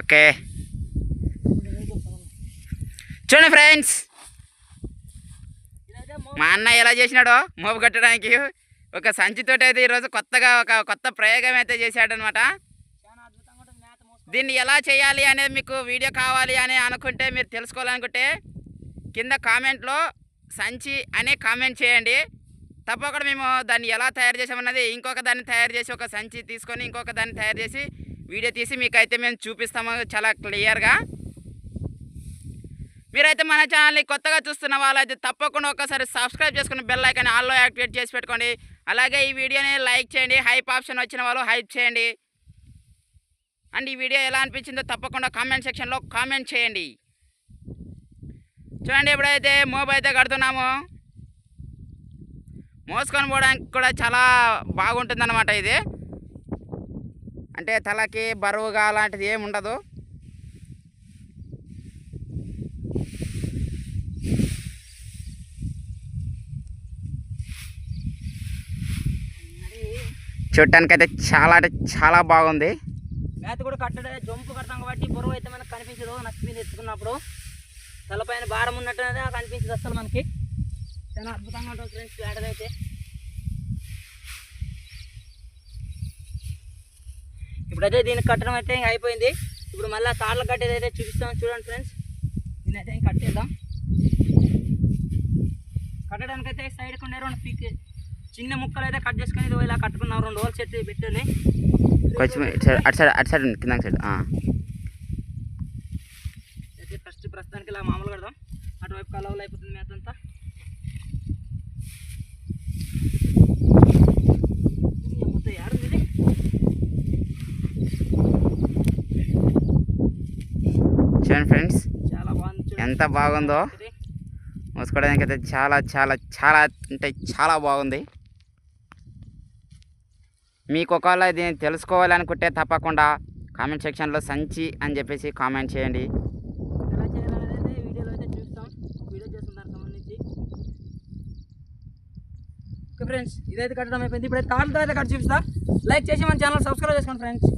Okay చూడండి friends మో- అన్న ఎలా చేసినాడో మోపు కట్టడానికి. ఒక సంచితోటి అయితే ఈరోజు కొత్తగా ఒక కొత్త ప్రయోగం అయితే చేశాడనమాట. దీన్ని ఎలా చేయాలి అనేది మీకు వీడియో కావాలి అని అనుకుంటే మీరు తెలుసుకోవాలనుకుంటే కింద కామెంట్లో సంచి అనే కామెంట్ చేయండి. తప్పకుండా మేము దాన్ని ఎలా తయారు చేసామన్నది ఇంకొక దాన్ని తయారు చేసి ఒక సంచి తీసుకొని ఇంకొక దాన్ని తయారు చేసి వీడియో తీసి మీకైతే మేము చూపిస్తాము చాలా క్లియర్గా. మీరైతే మన ఛానల్ని కొత్తగా చూస్తున్న వాళ్ళైతే తప్పకుండా ఒకసారి సబ్స్క్రైబ్ చేసుకుని బెల్ ఐకాన్ ఆల్లో యాక్టివేట్ చేసి పెట్టుకోండి. అలాగే ఈ వీడియోని లైక్ చేయండి హైప్ ఆప్షన్ వచ్చిన వాళ్ళు హైప్ చేయండి. అండ్ ఈ వీడియో ఎలా అనిపించిందో తప్పకుండా కామెంట్ సెక్షన్లో కామెంట్ చేయండి. చూడండి ఎప్పుడైతే మోబ్ అయితే కడుతున్నామో. మోసుకొని పోవడానికి కూడా చాలా బాగుంటుందన్నమాట ఇది. అంటే తలకి బరువుగా అలాంటిది ఏమి ఉండదు. చూడటానికి అయితే చాలా అంటే చాలా బాగుంది. మేత కూడా కట్టడే జంపు కడతాం కాబట్టి బరువు అయితే మనకు కనిపించదు. నచ్చి మీద ఎత్తుకున్నప్పుడు తలపైన భారం ఉన్నట్టు అనేది కనిపించదు అసలు మనకి. చాలా అద్భుతంగా ఉంటుంది ఫ్రెండ్స్ వేడదైతే ఇప్పుడైతే దీనికి కట్టడం అయితే ఇంక అయిపోయింది. ఇప్పుడు మళ్ళీ తాళ్ళ కట్టేది అయితే చూపిస్తాం. చూడండి ఫ్రెండ్స్. దీని అయితే ఇంక కట్టేద్దాం. కట్టడానికి అయితే సైడ్ ఉండే రెండు పీక్ చిన్న ముక్కలు అయితే కట్ చేసుకొని ఇలా కట్టుకున్నాం. రెండు రోజులు చెట్టు పెట్టుని కొంచెం అటు సైడ్ అటు సైడ్ కింద సైడ్. అయితే ఫస్ట్ ప్రస్తుతానికి ఇలా మామూలు కడదాం. అటువైపు కలవలు అయిపోతుంది మొత్తం యాడుంది ఇది? చూడండి ఫ్రెండ్స్. చాలా బాగుంది చూడండి. ఎంత బాగుందో. మోసుకోవడానికి అయితే చాలా చాలా చాలా అంటే చాలా బాగుంది. మీకు ఒకవేళ దీన్ని తెలుసుకోవాలనుకుంటే తప్పకుండా కామెంట్ సెక్షన్లో సంచి అని చెప్పేసి కామెంట్ చేయండి. ఎలా చేయాలనేది అయితే వీడియోలో అయితే చూస్తాం వీడియో చేస్తాం దానికి సంబంధించి. ఓకే ఫ్రెండ్స్ ఇదైతే కట్టడం అయిపోయింది. ఇప్పుడు తాళ్ళతో అయితే కట్ చూపిస్తా. లైక్ చేసి మన ఛానల్ సబ్స్క్రైబ్ చేసుకోండి ఫ్రెండ్స్.